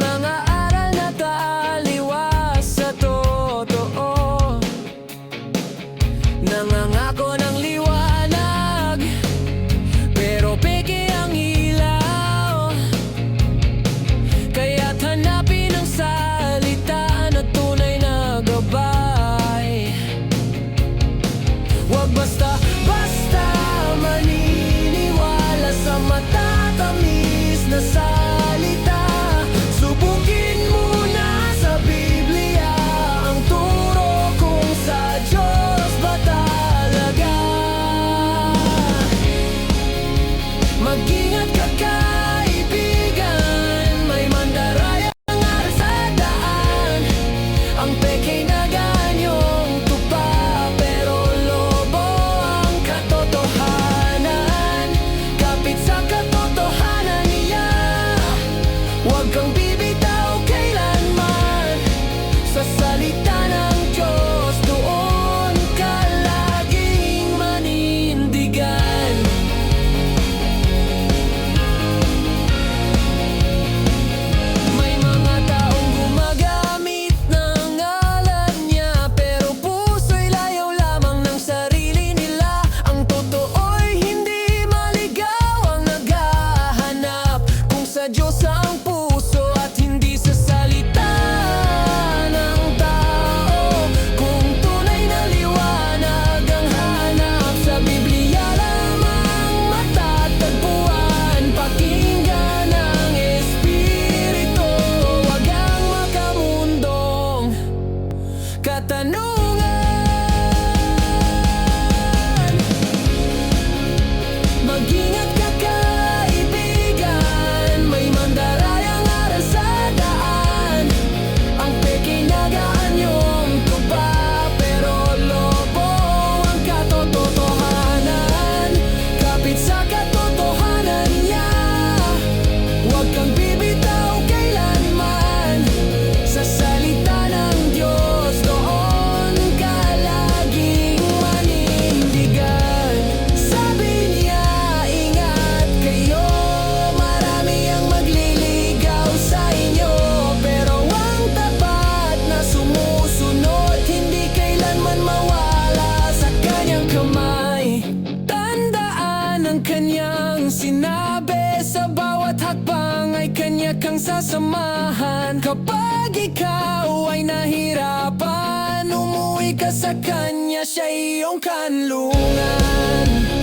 mga na taliwas sa totoo. Nangangako ng liwanag Pero peke ang ilaw. Kaya't hanapin ang salita tunay na gabay. Huwag basta, basta maniniwala sa matatamis na salita 我更 katanungan kanyang sinabi. Sa bawat hakbang ay kanya kang sasamahan. Kapag ikaw ay nahirapan Umuwi ka sa kanya, siya iyong kanlungan